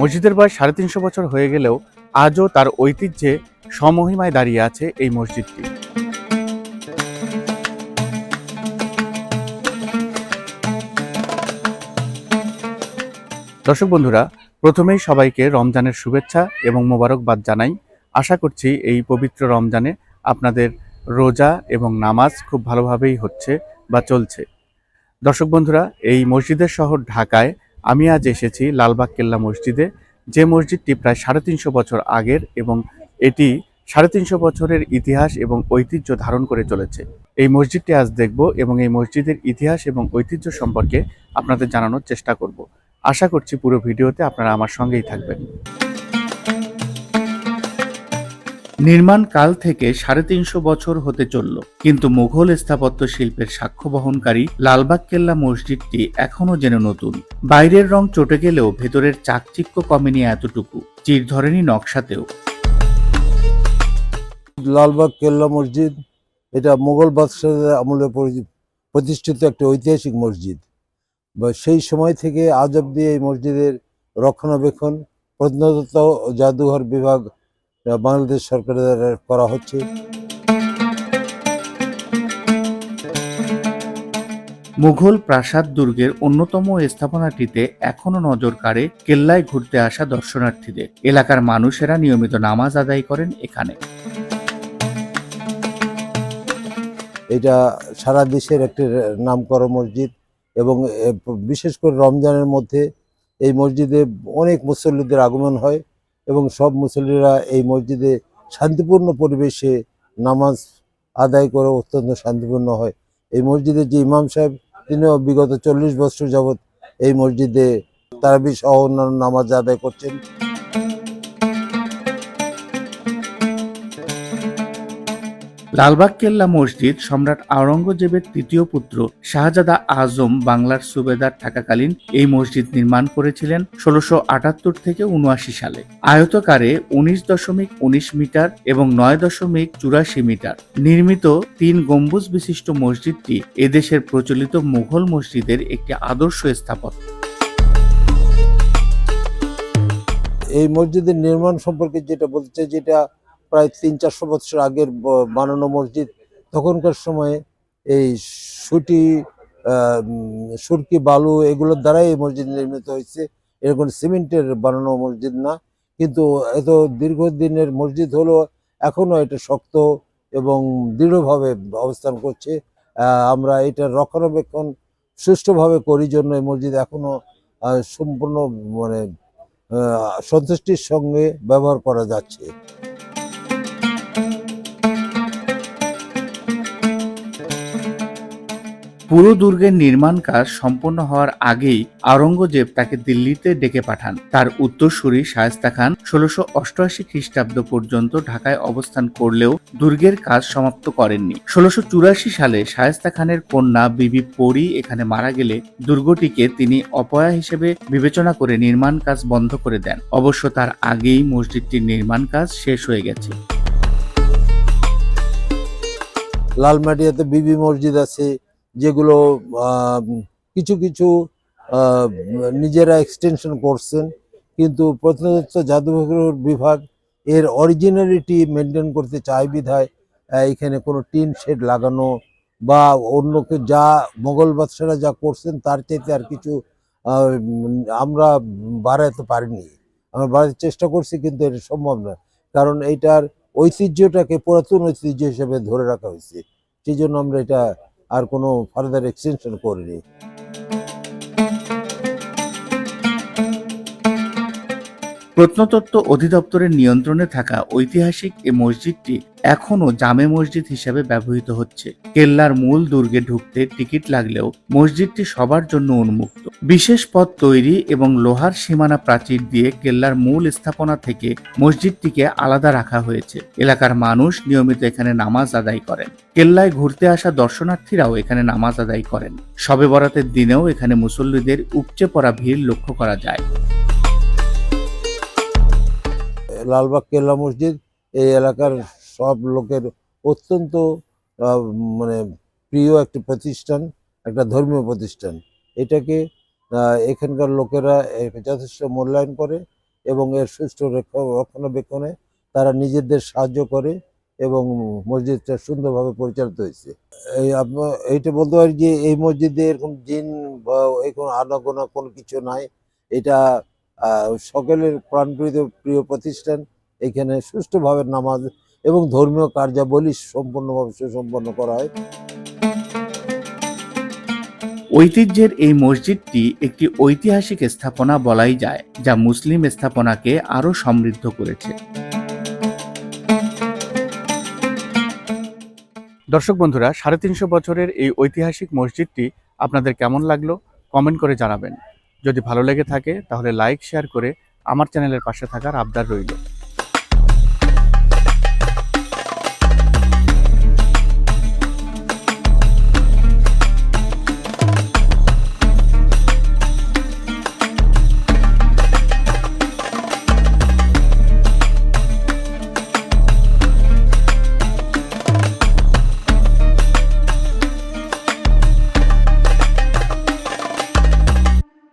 মসজিদের বয়স সাড়ে তিনশো বছর হয়ে গেলেও আজও তার ঐতিহ্যে সমহিমায় দাঁড়িয়ে আছে এই মসজিদটি। দর্শক বন্ধুরা, প্রথমেই সবাইকে রমজানের শুভেচ্ছা এবং মোবারকবাদ জানাই। আশা করছি এই পবিত্র রমজানে আপনাদের রোজা এবং নামাজ খুব ভালোভাবেই হচ্ছে বা চলছে। দর্শক বন্ধুরা, এই মসজিদের শহর ঢাকায় আমি আজ এসেছি লালবাগ কেল্লা মসজিদে, যে মসজিদটি প্রায় সাড়ে তিনশো বছর আগের এবং এটি সাড়ে তিনশো বছরের ইতিহাস এবং ঐতিহ্য ধারণ করে চলেছে। এই মসজিদটি আজ দেখব এবং এই মসজিদের ইতিহাস এবং ঐতিহ্য সম্পর্কে আপনাদের জানানোর চেষ্টা করব। আশা করছি পুরো ভিডিওতে আপনারা আমার সঙ্গেই থাকবেন। নির্মাণ কাল থেকে সাড়ে তিনশো বছর হতে চলল। কিন্তু মুঘল স্থাপত্য শিল্পের সাক্ষ্য বহনকারী লালবাগ কেল্লা মসজিদটি এখনও যেন নতুন। বাইরের রং চটে গেলেও ভেতরের চাকচিক্য কমেনি এতটুকু। চির ধরেনি নকশাতেও। লালবাগ কেল্লা মসজিদ, এটা মোগল বাদশাহের আমলে প্রতিষ্ঠিত একটা ঐতিহাসিক মসজিদ। বা সেই সময় থেকে আজ অব্দি এই মসজিদের রক্ষণাবেক্ষণ, প্রত্নতত্ত্ব জাদুঘর বিভাগ বাংলাদেশ সরকারের দ্বারা করা হচ্ছে। মুঘল প্রাসাদ দুর্গের অন্যতম স্থাপনাটিতে এখনও নজর কাড়ে কেল্লায় ঘুরতে আসা দর্শনার্থীদের। এলাকার মানুষেরা নিয়মিত নামাজ আদায় করেন এখানে। এটা সারা দেশের একটি নাম করা মসজিদ এবং বিশেষ করে রমজানের মধ্যে এই মসজিদে অনেক মুসল্লিদের আগমন হয়। এবং সব মুসল্লিরা এই মসজিদে শান্তিপূর্ণ পরিবেশে নামাজ আদায় করে অত্যন্ত শান্তিপূর্ণ হয়। এই মসজিদের যে ইমাম সাহেব, তিনিও বিগত চল্লিশ বছর যাবৎ এই মসজিদে তারাবি সহ অন্যান্য নামাজ আদায় করছেন। লালবাগ কেল্লা মসজিদ সম্রাট আওরঙ্গজেবের তৃতীয় পুত্র শাহজাদা আজম বাংলার সুবেদার থাকাকালীন এই মসজিদ নির্মাণ করেছিলেন ষোলোশো আটাত্তর থেকে উনআশি সালে। আয়তকারে উনিশ দশমিক উনিশ মিটার এবং নয় দশমিক চুরাশি মিটার। নির্মিত তিন গম্বুজ বিশিষ্ট মসজিদটি এদেশের প্রচলিত মুঘল মসজিদের একটি আদর্শ স্থাপত্য। এই মসজিদের নির্মাণ সম্পর্কে যেটা বলতে যেটা প্রায় তিন চারশো বছর আগের বানানো মসজিদ। তখনকার সময়ে এই সুটি সুরকি বালু এগুলোর দ্বারাই এই মসজিদ নির্মিত হয়েছে। এরকম সিমেন্টের বানানো মসজিদ না। কিন্তু এত দীর্ঘদিনের মসজিদ হলো এখনও এটা শক্ত এবং দৃঢ়ভাবে অবস্থান করছে। আমরা এটা রক্ষণাবেক্ষণ সুষ্ঠুভাবে করি জন্য এই মসজিদ এখনও আহ, সম্পূর্ণ মানে সন্তুষ্টির সঙ্গে ব্যবহার করা যাচ্ছে। পুরো দুর্গের নির্মাণ কাজ সম্পন্ন হওয়ার আগেই আওরঙ্গজেব তাকে দিল্লিতে ডেকে পাঠান। তার উত্তরসূরি শায়েস্তা খান ষোলোশো অষ্টআশি খ্রিস্টাব্দ পর্যন্ত ঢাকায় অবস্থান করলেও দুর্গের কাজ সমাপ্ত করেননি। ষোলোশো চুরাশি সালে শায়েস্তা খানের কন্যা বিবি পরি এখানে মারা গেলে দুর্গটিকে তিনি অপয়া হিসেবে বিবেচনা করে নির্মাণ কাজ বন্ধ করে দেন। অবশ্য তার আগেই মসজিদটির নির্মাণ কাজ শেষ হয়ে গেছে। লালমাটিয়াতে বিবি মসজিদ আছে যেগুলো কিছু কিছু নিজেরা এক্সটেনশন করছেন। কিন্তু প্রত্নতত্ত্ব জাদুঘর বিভাগ এর অরিজিনালিটি মেনটেন করতে চায় বিধায় এখানে কোনো টিন শেড লাগানো বা অন্যকে যা মোগল বাদশারা যা করছেন তার চাইতে আর কিছু আমরা বাড়াতে পারিনি। আমরা বাড়াতে চেষ্টা করছি, কিন্তু এটা সম্ভব না কারণ এইটার ঐতিহ্যটাকে পুরাতন ঐতিহ্য হিসেবে ধরে রাখা হয়েছে। সেই জন্য আমরা এটা আর কোনো ফার্দার এক্সটেনশন করিনি। প্রত্নতত্ত্ব অধিদপ্তরের নিয়ন্ত্রণে থাকা ঐতিহাসিক এ মসজিদটি এখনও জামে মসজিদ হিসেবে ব্যবহৃত হচ্ছে। কেল্লার মূল দুর্গে ঢুকতে টিকিট লাগলেও মসজিদটি সবার জন্য উন্মুক্ত। বিশেষ পথ তৈরি এবং লোহার সীমানা প্রাচীর দিয়ে কেল্লার মূল স্থাপনা থেকে মসজিদটিকে আলাদা রাখা হয়েছে। এলাকার মানুষ নিয়মিত এখানে নামাজ আদায় করেন। কেল্লায় ঘুরতে আসা দর্শনার্থীরাও এখানে নামাজ আদায় করেন। শবে বরাতের দিনেও এখানে মুসল্লিদের উপচে পড়া ভিড় লক্ষ্য করা যায়। লালবাগ কেল্লা মসজিদ, এই এলাকার সব লোকের অত্যন্ত মানে প্রিয় একটি প্রতিষ্ঠান, একটা ধর্মীয় প্রতিষ্ঠান। এটাকে এখানকার লোকেরা যথেষ্ট মূল্যায়ন করে এবং এর সুষ্ঠু রক্ষ- রক্ষণাবেক্ষণে তারা নিজেদের সাহায্য করে এবং মসজিদটা সুন্দরভাবে পরিচালিত হয়েছে। এই আপ- এইটা বলতে পারি যে এই মসজিদে এরকম জিন বা এরকম আনাগোনা কোনো কিছু নাই। এটা সকলের প্রাণপ্রিয় প্রিয় প্রতিষ্ঠান এখানে সুষ্ঠুভাবে নামাজ এবং ধর্মীয় কার্যাবলী সম্পূর্ণভাবে সুসম্পন্ন করা হয়। ঐতিহ্যের এই মসজিদটি একটি ঐতিহাসিক স্থাপনা বলাই যায় যা মুসলিম স্থাপনাকে আরও সমৃদ্ধ করেছে। দর্শক বন্ধুরা সাড়ে তিনশো বছরের এই ঐতিহাসিক মসজিদটি আপনাদের কেমন লাগল? কমেন্ট করে জানাবেন। যদি ভালো লেগে থাকে তাহলে লাইক শেয়ার করে আমার চ্যানেলের পাশে থাকার আবদার রইল।